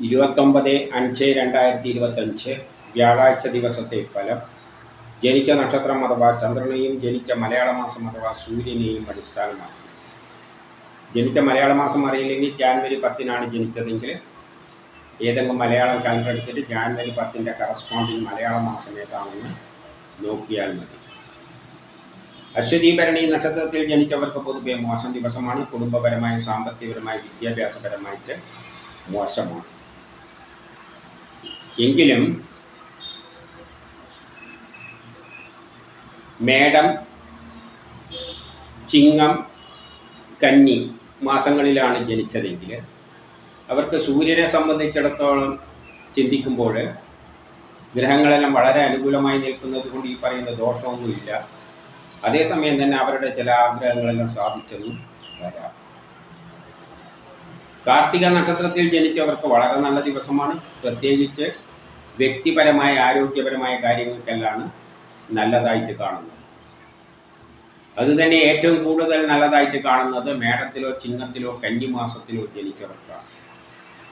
ഇരുപത്തൊമ്പത് അഞ്ച് രണ്ടായിരത്തി ഇരുപത്തഞ്ച് വ്യാഴാഴ്ച ദിവസത്തെ ഫലം. ജനിച്ച നക്ഷത്രം അഥവാ ചന്ദ്രനെയും ജനിച്ച മലയാള മാസം അഥവാ സൂര്യനെയും അടിസ്ഥാനമാക്കി. ജനിച്ച മലയാള മാസം അറിയില്ലെങ്കിൽ ജാനുവരി പത്തിനാണ് ജനിച്ചതെങ്കിൽ ഏതെങ്കിലും മലയാളം കലണ്ടർ എടുത്തിട്ട് ജാനുവരി പത്തിന്റെ കറസ്പോണ്ടിങ് മലയാള മാസം ഏതാണെന്ന് നോക്കിയാൽ മതി. അശ്വതി ഭരണി നക്ഷത്രത്തിൽ ജനിച്ചവർക്ക് പൊതുവെ മോശം ദിവസമാണ്. കുടുംബപരമായി സാമ്പത്തികപരമായി വിദ്യാഭ്യാസപരമായിട്ട് മോശമാണ്. എങ്കിലും മേടം ചിങ്ങം കന്നി മാസങ്ങളിലാണ് ജനിച്ചതെങ്കിൽ അവർക്ക് സൂര്യനെ സംബന്ധിച്ചിടത്തോളം ചിന്തിക്കുമ്പോൾ ഗ്രഹങ്ങളെല്ലാം വളരെ അനുകൂലമായി നിൽക്കുന്നത് കൊണ്ട് ഈ പറയുന്ന ദോഷമൊന്നുമില്ല. അതേസമയം തന്നെ അവരുടെ ചില ആഗ്രഹങ്ങളെല്ലാം സാധിച്ചതും വരാം. കാർത്തിക നക്ഷത്രത്തിൽ ജനിച്ചവർക്ക് വളരെ നല്ല ദിവസമാണ്. പ്രത്യേകിച്ച് വ്യക്തിപരമായ ആരോഗ്യപരമായ കാര്യങ്ങൾക്കെല്ലാം നല്ലതായിട്ട് കാണുന്നത്. അതുതന്നെ ഏറ്റവും കൂടുതൽ നല്ലതായിട്ട് കാണുന്നത് മേടത്തിലോ ചിങ്ങത്തിലോ കന്നിമാസത്തിലോ ജനിച്ചവർക്കാണ്.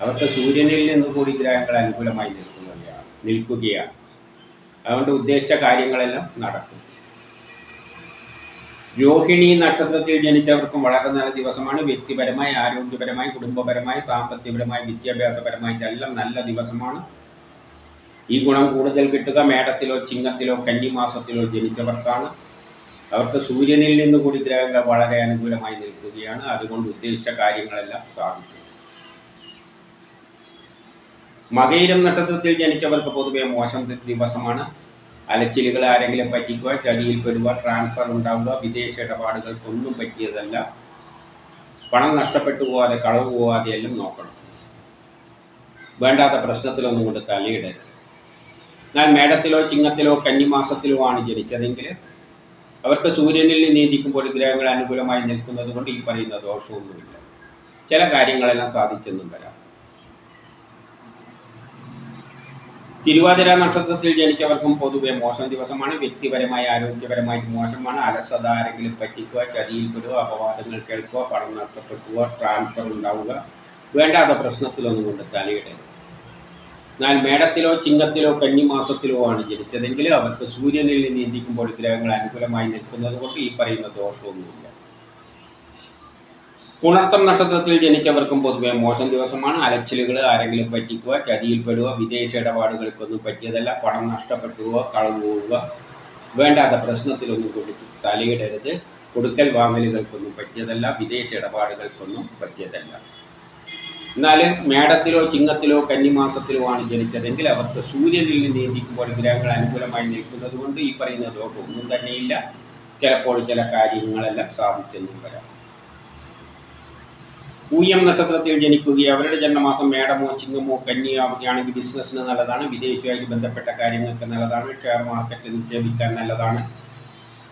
അവർക്ക് സൂര്യനിൽ നിന്ന് കൂടി ഗ്രഹങ്ങൾ അനുകൂലമായി നിൽക്കുന്നവയാണ് നിൽക്കുകയാണ്. അതുകൊണ്ട് ഉദ്ദേശിച്ച കാര്യങ്ങളെല്ലാം നടക്കും. രോഹിണി നക്ഷത്രത്തിൽ ജനിച്ചവർക്കും വളരെ നല്ല ദിവസമാണ്. വ്യക്തിപരമായി ആരോഗ്യപരമായി കുടുംബപരമായി സാമ്പത്തികപരമായി വിദ്യാഭ്യാസപരമായി എല്ലാം നല്ല ദിവസമാണ്. ഈ ഗുണം കൂടുതൽ കിട്ടുക മേടത്തിലോ ചിങ്ങത്തിലോ കന്നിമാസത്തിലോ ജനിച്ചവർക്കാണ്. അവർക്ക് സൂര്യനിൽ നിന്ന് കൂടി ഗ്രഹങ്ങൾ വളരെ അനുകൂലമായി നിൽക്കുകയാണ്. അതുകൊണ്ട് ഉദ്ദേശിച്ച കാര്യങ്ങളെല്ലാം സാധിക്കും. മകയിരം നക്ഷത്രത്തിൽ ജനിച്ചവർക്ക് പൊതുവെ മോശം ദിവസമാണ്. അലച്ചിലുകൾ ആരെങ്കിലും പറ്റിക്കുക ചതിയിൽപ്പെടുക ട്രാൻസ്ഫർ ഉണ്ടാവുക വിദേശ ഇടപാടുകൾക്കൊന്നും പറ്റിയതല്ല. പണം നഷ്ടപ്പെട്ടു പോവാതെ കളവ് പോവാതെ എല്ലാം നോക്കണം. വേണ്ടാത്ത പ്രശ്നത്തിലൊന്നും കൊണ്ട് തലയിടരുത്. എന്നാൽ മേടത്തിലോ ചിങ്ങത്തിലോ കന്നിമാസത്തിലോ ആണ് ജനിച്ചതെങ്കിൽ അവർക്ക് സൂര്യനിൽ നീതിക്കുമ്പോൾ ഗ്രഹങ്ങൾ അനുകൂലമായി നിൽക്കുന്നത് കൊണ്ട് ഈ പറയുന്ന ദോഷമൊന്നുമില്ല. ചില കാര്യങ്ങളെല്ലാം സാധിച്ചെന്നും വരാം. തിരുവാതിര നക്ഷത്രത്തിൽ ജനിച്ചവർക്കും പൊതുവെ മോശം ദിവസമാണ്. വ്യക്തിപരമായി ആരോഗ്യപരമായി മോശമാണ്. അലസത ആരെങ്കിലും പറ്റിക്കുക ചതിയിൽപ്പെടുക അപവാദങ്ങൾ കേൾക്കുക പണം നഷ്ടപ്പെട്ടുക ട്രാൻസ്ഫർ ഉണ്ടാവുക വേണ്ടാത്ത പ്രശ്നത്തിലൊന്നും കൊണ്ട് തലയിടരുത് എന്നാൽ മേടത്തിലോ ചിങ്ങത്തിലോ കന്നിമാസത്തിലോ ആണ് ജനിച്ചതെങ്കിൽ അവർക്ക് സൂര്യനിൽ നീന്തിക്കുമ്പോൾ ഗ്രഹങ്ങൾ അനുകൂലമായി നിൽക്കുന്നത് കൊണ്ട് ഈ പറയുന്ന ദോഷമൊന്നുമില്ല. പുണർത്തം നക്ഷത്രത്തിൽ ജനിച്ചവർക്കും പൊതുവെ മോശം ദിവസമാണ്. അലച്ചിലുകൾ ആരെങ്കിലും പറ്റിക്കുക ചതിയിൽപ്പെടുക വിദേശ ഇടപാടുകൾക്കൊന്നും പറ്റിയതല്ല പണം നഷ്ടപ്പെട്ടുക കളവ് പോവുക വേണ്ടാത്ത പ്രശ്നത്തിലൊന്നും കൊടുത്തു തലയിടരുത്. കൊടുക്കൽ വാങ്ങലുകൾക്കൊന്നും പറ്റിയതല്ല വിദേശ ഇടപാടുകൾക്കൊന്നും പറ്റിയതല്ല. എന്നാൽ മേടത്തിലോ ചിങ്ങത്തിലോ കന്നിമാസത്തിലോ ആണ് ജനിച്ചതെങ്കിൽ അവർക്ക് സൂര്യനിൽ നീന്തിക്കുമ്പോൾ ഗ്രഹങ്ങൾ അനുകൂലമായി നിൽക്കുന്നത് കൊണ്ട് ഈ പറയുന്ന ദോഷമൊന്നും തന്നെയില്ല. ചിലപ്പോൾ ചില കാര്യങ്ങളെല്ലാം സാധിച്ചെന്നും വരാം. പൂയം നക്ഷത്രത്തിൽ ജനിക്കുകയും അവരുടെ ജന്മമാസം മേടമോ ചിങ്ങമോ കന്നിയാവുകയാണെങ്കിൽ ബിസിനസ്സിന് നല്ലതാണ് വിദേശവുമായി ബന്ധപ്പെട്ട കാര്യങ്ങൾക്ക് നല്ലതാണ് ഷെയർ മാർക്കറ്റിൽ നിക്ഷേപിക്കാൻ നല്ലതാണ്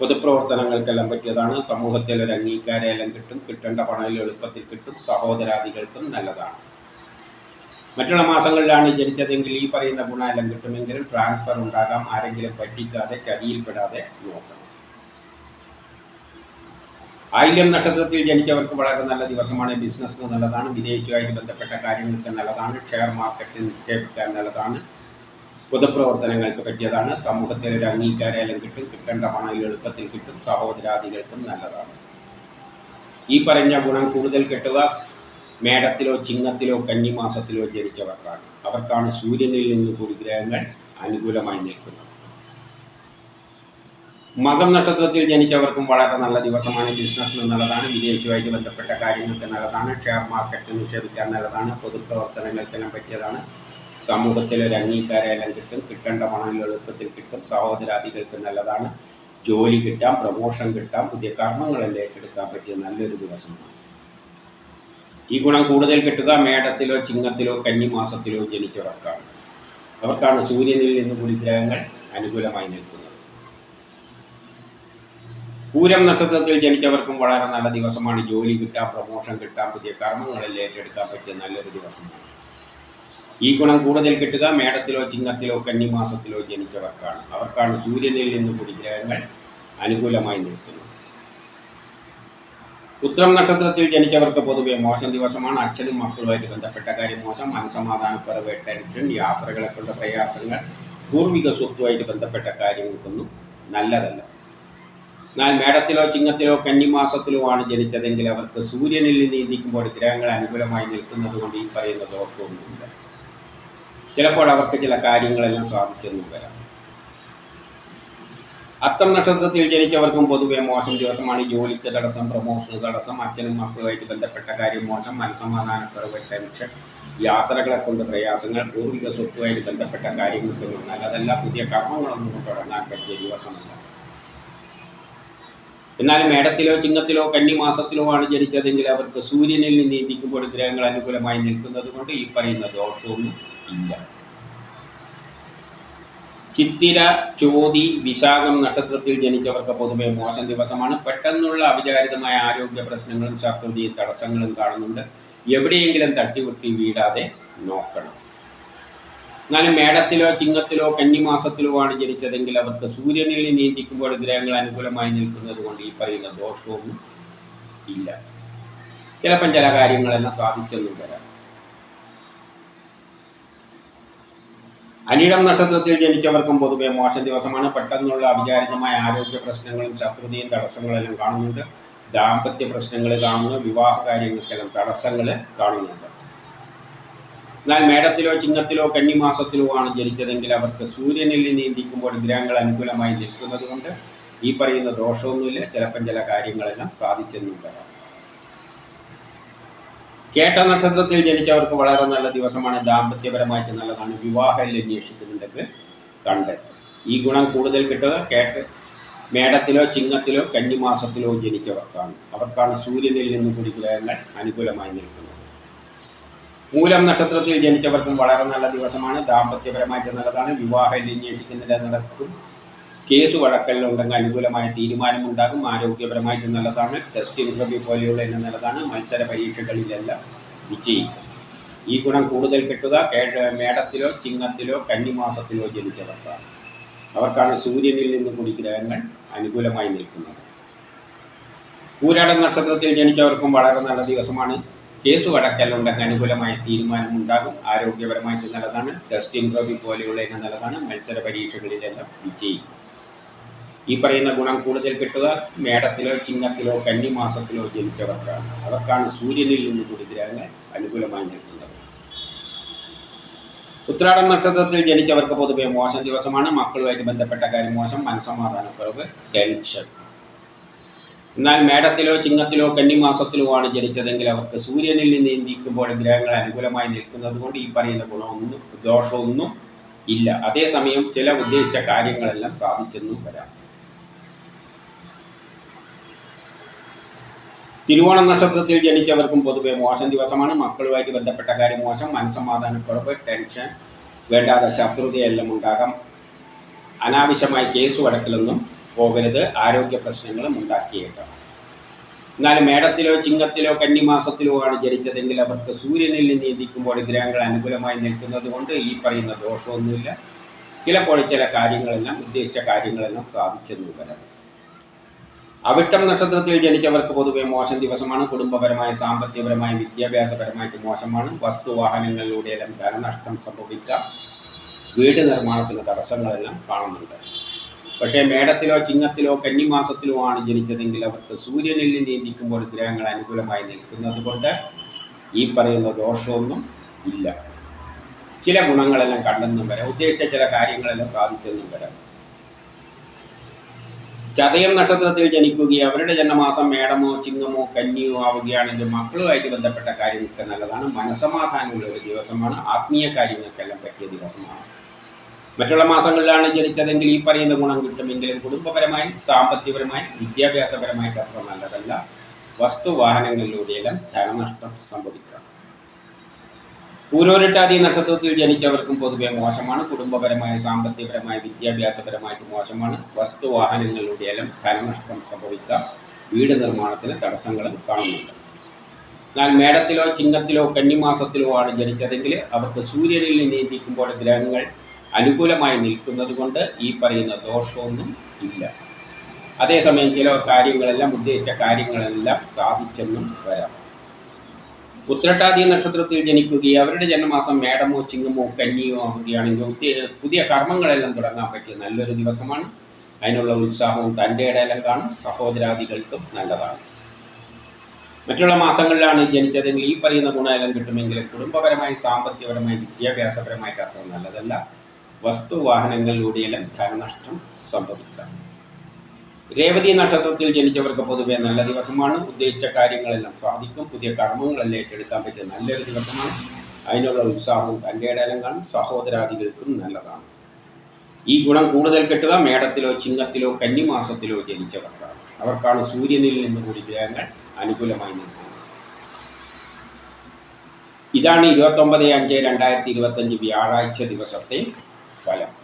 പൊതുപ്രവർത്തനങ്ങൾക്കെല്ലാം പറ്റിയതാണ് സമൂഹത്തിൽ ഒരു അംഗീകാരമെല്ലാം കിട്ടും കിട്ടേണ്ട പണം എളുപ്പത്തിൽ കിട്ടും സഹോദരാദികൾക്കും നല്ലതാണ്. മറ്റുള്ള മാസങ്ങളിലാണ് ജനിച്ചതെങ്കിൽ ഈ പറയുന്ന ഗുണമെല്ലാം കിട്ടുമെങ്കിലും ട്രാൻസ്ഫർ ഉണ്ടാകാം ആരെങ്കിലും പറ്റിക്കാതെ ചതിയിൽപ്പെടാതെ നോക്കണം ആയില്യം നക്ഷത്രത്തിൽ ജനിച്ചവർക്ക് വളരെ നല്ല ദിവസമാണ്. ബിസിനസ്സിന് നല്ലതാണ്. വിദേശവുമായി ബന്ധപ്പെട്ട കാര്യങ്ങൾക്ക് നല്ലതാണ്. ഷെയർ മാർക്കറ്റിൽ നിക്ഷേപിക്കാൻ നല്ലതാണ്. പൊതുപ്രവർത്തനങ്ങൾക്ക് പറ്റിയതാണ്. സമൂഹത്തിൽ ഒരു അംഗീകാരം കിട്ടും. കിട്ടേണ്ട പണം എളുപ്പത്തിൽ കിട്ടും. സഹോദരാദികൾക്കും നല്ലതാണ്. ഈ പറഞ്ഞ ഗുണം കൂടുതൽ കിട്ടുക മേടത്തിലോ ചിങ്ങത്തിലോ കന്നിമാസത്തിലോ ജനിച്ചവർക്കാണ്. അവർക്കാണ് സൂര്യനിൽ നിന്ന് കൂടി ഗ്രഹങ്ങൾ അനുകൂലമായി നിൽക്കുന്നത്. മകം നക്ഷത്രത്തിൽ ജനിച്ചവർക്കും വളരെ നല്ല ദിവസമാണ്. ബിസിനസ്സിന് നല്ലതാണ് വിദേശവുമായിട്ട് ബന്ധപ്പെട്ട കാര്യങ്ങൾക്ക് നല്ലതാണ്. ഷെയർ മാർക്കറ്റ് നിക്ഷേപിക്കാൻ നല്ലതാണ്. പൊതുപ്രവർത്തനങ്ങൾക്കെല്ലാം പറ്റിയതാണ്. സമൂഹത്തിൽ ഒരു അംഗീകാരമെല്ലാം കിട്ടും. കിട്ടേണ്ട പണം എളുപ്പത്തിൽ കിട്ടും. സഹോദരാദികൾക്ക് നല്ലതാണ്. ജോലി കിട്ടാം പ്രമോഷൻ കിട്ടാം. പുതിയ കർമ്മങ്ങളെല്ലാം ഏറ്റെടുക്കാൻ പറ്റിയ നല്ലൊരു ദിവസമാണ്. ഈ ഗുണം കൂടുതൽ കിട്ടുക മേടത്തിലോ ചിങ്ങത്തിലോ കന്നിമാസത്തിലോ ജനിച്ചവർക്കാണ്. അവർക്കാണ് സൂര്യനിൽ നിന്ന് കൂടി ഗ്രഹങ്ങൾ അനുകൂലമായി നിൽക്കുന്നത്. പൂരം നക്ഷത്രത്തിൽ ജനിച്ചവർക്കും വളരെ നല്ല ദിവസമാണ്. ജോലി കിട്ടാം പ്രൊമോഷൻ കിട്ടാം പുതിയ കർമ്മങ്ങളെല്ലാം ഏറ്റെടുക്കാൻ പറ്റിയ നല്ലൊരു ദിവസമാണ്. ഈ ഗുണം കൂടുതൽ കിട്ടുക മേടത്തിലോ ചിങ്ങത്തിലോ കന്നിമാസത്തിലോ ജനിച്ചവർക്കാണ്. അവർക്കാണ് സൂര്യനിൽ നിന്ന് കൂടി ഗ്രഹങ്ങൾ അനുകൂലമായി നിൽക്കുന്നത്. ഉത്രം നക്ഷത്രത്തിൽ ജനിച്ചവർക്ക് പൊതുവെ മോശം ദിവസമാണ്. അച്ഛനും മക്കളുമായിട്ട് ബന്ധപ്പെട്ട കാര്യം മോശം. മനസമാധാനക്കുറവ് ടെൻഷൻ യാത്രകളെ കൊണ്ട് പ്രയാസങ്ങൾ പൂർവിക സ്വത്തുമായിട്ട് ബന്ധപ്പെട്ട കാര്യങ്ങൾക്കൊന്നും നല്ലതല്ല. എന്നാൽ മേടത്തിലോ ചിങ്ങത്തിലോ കന്നിമാസത്തിലോ ആണ് ജനിച്ചതെങ്കിൽ അവർക്ക് സൂര്യനിൽ നീന്തിക്കുമ്പോൾ ഗ്രഹങ്ങൾ അനുകൂലമായി നിൽക്കുന്നത് കൊണ്ട് ഈ പറയുന്ന ദോഷമൊന്നുമില്ല. ചിലപ്പോൾ അവർക്ക് ചില കാര്യങ്ങളെല്ലാം സാധിച്ചെന്നും വരാം. അത്തം നക്ഷത്രത്തിൽ ജനിച്ചവർക്കും പൊതുവെ മോശം ദിവസമാണ്. ജോലിക്ക് തടസ്സം പ്രമോഷന് തടസ്സം അച്ഛനും മക്കളുമായിട്ട് ബന്ധപ്പെട്ട കാര്യം മോശം മനസമാധാനക്കുറവ് ടെൻഷൻ യാത്രകളെ കൊണ്ട് പ്രയാസങ്ങൾ പൂർവിക സ്വത്തുമായിട്ട് ബന്ധപ്പെട്ട കാര്യങ്ങൾക്കൊന്നും നല്ലതല്ല പുതിയ കർമ്മങ്ങളൊന്നും തുടങ്ങാൻ പറ്റിയ ദിവസമല്ല. എന്നാൽ മേടത്തിലോ ചിങ്ങത്തിലോ കന്നിമാസത്തിലോ ആണ് ജനിച്ചതെങ്കിൽ അവർക്ക് സൂര്യനിൽ നിന്ന് ഇരിക്കുമ്പോൾ ഗ്രഹങ്ങൾ അനുകൂലമായി നിൽക്കുന്നത് കൊണ്ട് ഈ പറയുന്ന ദോഷമൊന്നും ഇല്ല. ചിത്തിര ചോതി വിശാഖം നക്ഷത്രത്തിൽ ജനിച്ചവർക്ക് പൊതുവെ മോശം ദിവസമാണ്. പെട്ടെന്നുള്ള അവിചാരിതമായ ആരോഗ്യ പ്രശ്നങ്ങളും ശത്രുതയും തടസ്സങ്ങളും കാണുന്നുണ്ട്. എവിടെയെങ്കിലും തട്ടിവിട്ടി വീടാതെ നോക്കണം. എന്നാലും മേടത്തിലോ ചിങ്ങത്തിലോ കന്നിമാസത്തിലോ ആണ് ജനിച്ചതെങ്കിൽ അവർക്ക് സൂര്യനിൽ നീന്തിക്കുമ്പോൾ ഗ്രഹങ്ങൾ അനുകൂലമായി നിൽക്കുന്നത് കൊണ്ട് ഈ പറയുന്ന ദോഷവും ഇല്ല. ചിലപ്പം ചില കാര്യങ്ങളെല്ലാം സാധിച്ചെന്നും വരാം. അനിടം നക്ഷത്രത്തിൽ ജനിച്ചവർക്കും പൊതുവെ മോശം ദിവസമാണ്. പെട്ടെന്നുള്ള അവിചാരിതമായ ആരോഗ്യ പ്രശ്നങ്ങളും ശത്രുതയും തടസ്സങ്ങളെല്ലാം കാണുന്നുണ്ട്. ദാമ്പത്യ പ്രശ്നങ്ങൾ കാണുന്നു. വിവാഹ കാര്യങ്ങൾക്കെല്ലാം തടസ്സങ്ങൾ കാണുന്നുണ്ട്. എന്നാൽ മേടത്തിലോ ചിങ്ങത്തിലോ കന്നിമാസത്തിലോ ആണ് ജനിച്ചതെങ്കിൽ അവർക്ക് സൂര്യനിൽ നീന്തിക്കുമ്പോൾ ഗ്രഹങ്ങൾ അനുകൂലമായി നിൽക്കുന്നത് കൊണ്ട് ഈ പറയുന്ന ദോഷമൊന്നുമില്ല. ചിലപ്പം ചില കാര്യങ്ങളെല്ലാം സാധിച്ചെന്നും വരാം കേട്ട നക്ഷത്രത്തിൽ ജനിച്ചവർക്ക് വളരെ നല്ല ദിവസമാണ്. ദാമ്പത്യപരമായിട്ട് നല്ലതാണ്. വിവാഹം അന്വേഷിക്കുന്നുണ്ടെങ്കിൽ കണ്ടെത്തും ഈ ഗുണം കൂടുതൽ കിട്ടുക കേട്ട് മേടത്തിലോ ചിങ്ങത്തിലോ കന്നിമാസത്തിലോ ജനിച്ചവർക്കാണ്. അവർക്കാണ് സൂര്യനിൽ നിന്ന് കൂടി ഗ്രഹങ്ങൾ അനുകൂലമായി നിൽക്കുന്നത്. മൂലം നക്ഷത്രത്തിൽ ജനിച്ചവർക്കും വളരെ നല്ല ദിവസമാണ്. ദാമ്പത്യപരമായിട്ട് നല്ലതാണ്. വിവാഹം അന്വേഷിക്കുന്നില്ല നടക്കും. കേസ് വഴക്കലിലുണ്ടെങ്കിൽ അനുകൂലമായ തീരുമാനമുണ്ടാകും. ആരോഗ്യപരമായിട്ട് നല്ലതാണ്. ടെസ്റ്റ് ഇന്റർവ്യൂ പോലെയുള്ള എല്ലാം നല്ലതാണ്. മത്സര പരീക്ഷകളിലെല്ലാം വിജയിക്കും. ഈ ഗുണം കൂടുതൽ കിട്ടുക. മേടത്തിലോ ചിങ്ങത്തിലോ കന്നിമാസത്തിലോ ജനിച്ചവർക്കാണ്. അവർക്കാണ് സൂര്യനിൽ നിന്ന് കൂടി ഗ്രഹങ്ങൾ അനുകൂലമായി നിൽക്കുന്നത്. പൂരാട നക്ഷത്രത്തിൽ ജനിച്ചവർക്കും വളരെ നല്ല ദിവസമാണ്. കേസ് വടക്കലുണ്ടെങ്കിൽ അനുകൂലമായ തീരുമാനം ഉണ്ടാകും ആരോഗ്യപരമായിട്ട് നല്ലതാണ്. ടെസ്റ്റ് ഇൻട്രോബി പോലെയുള്ള നല്ലതാണ്. മത്സര പരീക്ഷകളിലെല്ലാം വിജയിക്കും. ഈ പറയുന്ന ഗുണം കൂടുതൽ കിട്ടുക മേടത്തിലോ ചിങ്ങത്തിലോ കന്നിമാസത്തിലോ ജനിച്ചവർക്കാണ്. അവർക്കാണ് സൂര്യനിൽ നിന്ന് കൂടി ഗ്രഹങ്ങൾ അനുകൂലമായി നിൽക്കുന്നത്. ഉത്രാടം നക്ഷത്രത്തിൽ ജനിച്ചവർക്ക് പൊതുവെ മോശം ദിവസമാണ്. മക്കളുമായിട്ട് ബന്ധപ്പെട്ട കാര്യം മോശം. മനസ്സമാധാനക്കുറവ് ടെൻഷൻ എന്നാൽ മേടത്തിലോ ചിങ്ങത്തിലോ കന്നിമാസത്തിലോ ആണ് ജനിച്ചതെങ്കിൽ അവർക്ക് സൂര്യനിൽ നിന്ന് ഇന്ത്യക്കുമ്പോൾ ഗ്രഹങ്ങൾ അനുകൂലമായി നിൽക്കുന്നത് കൊണ്ട് ഈ പറയുന്ന ഗുണമൊന്നും ദോഷമൊന്നും ഇല്ല. അതേസമയം ചില ഉദ്ദേശിച്ച കാര്യങ്ങളെല്ലാം സാധിച്ചെന്നും വരാം. തിരുവോണം നക്ഷത്രത്തിൽ ജനിച്ചവർക്കും പൊതുവെ മോശം ദിവസമാണ്. മക്കളുമായിട്ട് ബന്ധപ്പെട്ട കാര്യം മോശം. മനസ്സമാധാനക്കുറവ് ടെൻഷൻ വേണ്ടാതെ ശത്രുതയെല്ലാം ഉണ്ടാകാം. അനാവശ്യമായി കേസ് വടക്കിലൊന്നും പോകരുത്. ആരോഗ്യ പ്രശ്നങ്ങളും ഉണ്ടാക്കിയേക്കാം എന്നാലും മേടത്തിലോ ചിങ്ങത്തിലോ കന്നിമാസത്തിലോ ആണ് ജനിച്ചതെങ്കിൽ അവർക്ക് സൂര്യനിൽ നീന്തിക്കുമ്പോൾ ഗ്രഹങ്ങൾ അനുകൂലമായി നിൽക്കുന്നത് കൊണ്ട് ഈ പറയുന്ന ദോഷമൊന്നുമില്ല. ചിലപ്പോൾ ചില കാര്യങ്ങളെല്ലാം ഉദ്ദേശിച്ച കാര്യങ്ങളെല്ലാം സാധിച്ചെന്ന് വരാം അവിട്ടം നക്ഷത്രത്തിൽ ജനിച്ചവർക്ക് പൊതുവെ മോശം ദിവസമാണ്. കുടുംബപരമായ സാമ്പത്തികപരമായ വിദ്യാഭ്യാസപരമായിട്ട് മോശമാണ്. വസ്തുവാഹനങ്ങളിലൂടെയെല്ലാം ധനനഷ്ടം സംഭവിക്കാം. വീട് നിർമ്മാണത്തിന് തടസ്സങ്ങളെല്ലാം കാണുന്നുണ്ട്. പക്ഷേ മേടത്തിലോ ചിങ്ങത്തിലോ കന്നിമാസത്തിലോ ആണ് ജനിച്ചതെങ്കിൽ അവർക്ക് സൂര്യനിൽ നീന്തിക്കുമ്പോൾ ഗ്രഹങ്ങൾ അനുകൂലമായി നിൽക്കുന്നത് കൊണ്ട് ഈ പറയുന്ന ദോഷമൊന്നും ഇല്ല. ചില ഗുണങ്ങളെല്ലാം കണ്ടെന്നും വരാം. ഉദ്ദേശിച്ച ചില കാര്യങ്ങളെല്ലാം സാധിച്ചെന്നും വരാം. ചതയം നക്ഷത്രത്തിൽ ജനിക്കുകയും അവരുടെ ജന്മമാസം മേടമോ ചിങ്ങമോ കന്നിയോ ആവുകയാണെങ്കിൽ മക്കളുമായിട്ട് ബന്ധപ്പെട്ട കാര്യങ്ങൾക്ക് നല്ലതാണ്. മനസമാധാനമുള്ള ഒരു ദിവസമാണ്. ആത്മീയ കാര്യങ്ങൾക്കെല്ലാം പറ്റിയ ദിവസമാണ്. മറ്റുള്ള മാസങ്ങളിലാണ് ജനിച്ചതെങ്കിൽ ഈ പറയുന്ന ഗുണം കിട്ടുമെങ്കിലും കുടുംബപരമായി സാമ്പത്തികപരമായി വിദ്യാഭ്യാസപരമായിട്ട് അത്ര നല്ലതല്ല. വസ്തുവാഹനങ്ങളിലൂടെയെല്ലാം ധനനഷ്ടം സംഭവിക്കാം. പൂരോരിട്ടാതി നക്ഷത്രത്തിൽ ജനിച്ചവർക്കും പൊതുവെ മോശമാണ്. കുടുംബപരമായ സാമ്പത്തികപരമായി വിദ്യാഭ്യാസപരമായിട്ട് മോശമാണ്. വസ്തുവാഹനങ്ങളിലൂടെയെല്ലാം ധനനഷ്ടം സംഭവിക്കാം. വീട് നിർമ്മാണത്തിന് തടസ്സങ്ങളും കാണുന്നുണ്ട്. എന്നാൽ മേടത്തിലോ ചിങ്ങത്തിലോ കന്നിമാസത്തിലോ ആണ് ജനിച്ചതെങ്കിൽ അവർക്ക് സൂര്യനിൽ നീന്തിക്കുമ്പോൾ ഗ്രഹങ്ങൾ അനുകൂലമായി നിൽക്കുന്നത് കൊണ്ട് ഈ പറയുന്ന ദോഷമൊന്നും ഇല്ല. അതേസമയം ചില കാര്യങ്ങളെല്ലാം ഉദ്ദേശിച്ച കാര്യങ്ങളെല്ലാം സാധിച്ചെന്നും വരാം. ഉത്രട്ടാതി നക്ഷത്രത്തിൽ ജനിക്കുകയും അവരുടെ ജന്മമാസം മേടമോ ചിങ്ങമോ കന്നിയോ ആവുകയാണെങ്കിൽ പുതിയ കർമ്മങ്ങളെല്ലാം തുടങ്ങാൻ പറ്റിയ നല്ലൊരു ദിവസമാണ്. അതിനുള്ള ഉത്സാഹവും തന്റെ ഇടയിലും കാണും. സഹോദരാദികൾക്കും നല്ലതാണ്. മറ്റുള്ള മാസങ്ങളിലാണ് ജനിച്ചതെങ്കിൽ ഈ പറയുന്ന ഗുണമെല്ലാം കിട്ടുമെങ്കിലും കുടുംബപരമായി സാമ്പത്തികപരമായി വിദ്യാഭ്യാസപരമായിട്ട് അത്ര നല്ലതല്ല. വസ്തു വാഹനങ്ങളിലൂടെയെല്ലാം ധനനഷ്ടം സംഭവിക്കാം. രേവതി നക്ഷത്രത്തിൽ ജനിച്ചവർക്ക് പൊതുവെ നല്ല ദിവസമാണ്. ഉദ്ദേശിച്ച കാര്യങ്ങളെല്ലാം സാധിക്കും. പുതിയ കർമ്മങ്ങളെല്ലാം ഏറ്റെടുക്കാൻ പറ്റിയ നല്ലൊരു ദിവസമാണ്. അതിനുള്ള ഉത്സാഹവും തന്റെ ഇടയിലും കാണും. സഹോദരാദികൾക്കും നല്ലതാണ്. ഈ ഗുണം കൂടുതൽ കിട്ടുക മേടത്തിലോ ചിങ്ങത്തിലോ കന്നിമാസത്തിലോ ജനിച്ചവർക്കാണ്. അവർക്കാണ് സൂര്യനിൽ നിന്ന് കൂടി ഗ്രഹങ്ങൾ അനുകൂലമായി നിൽക്കുന്നത്. ഇതാണ് ഇരുപത്തൊമ്പത് അഞ്ച് രണ്ടായിരത്തി ഇരുപത്തഞ്ച് വ്യാഴാഴ്ച ദിവസത്തെ ഫലം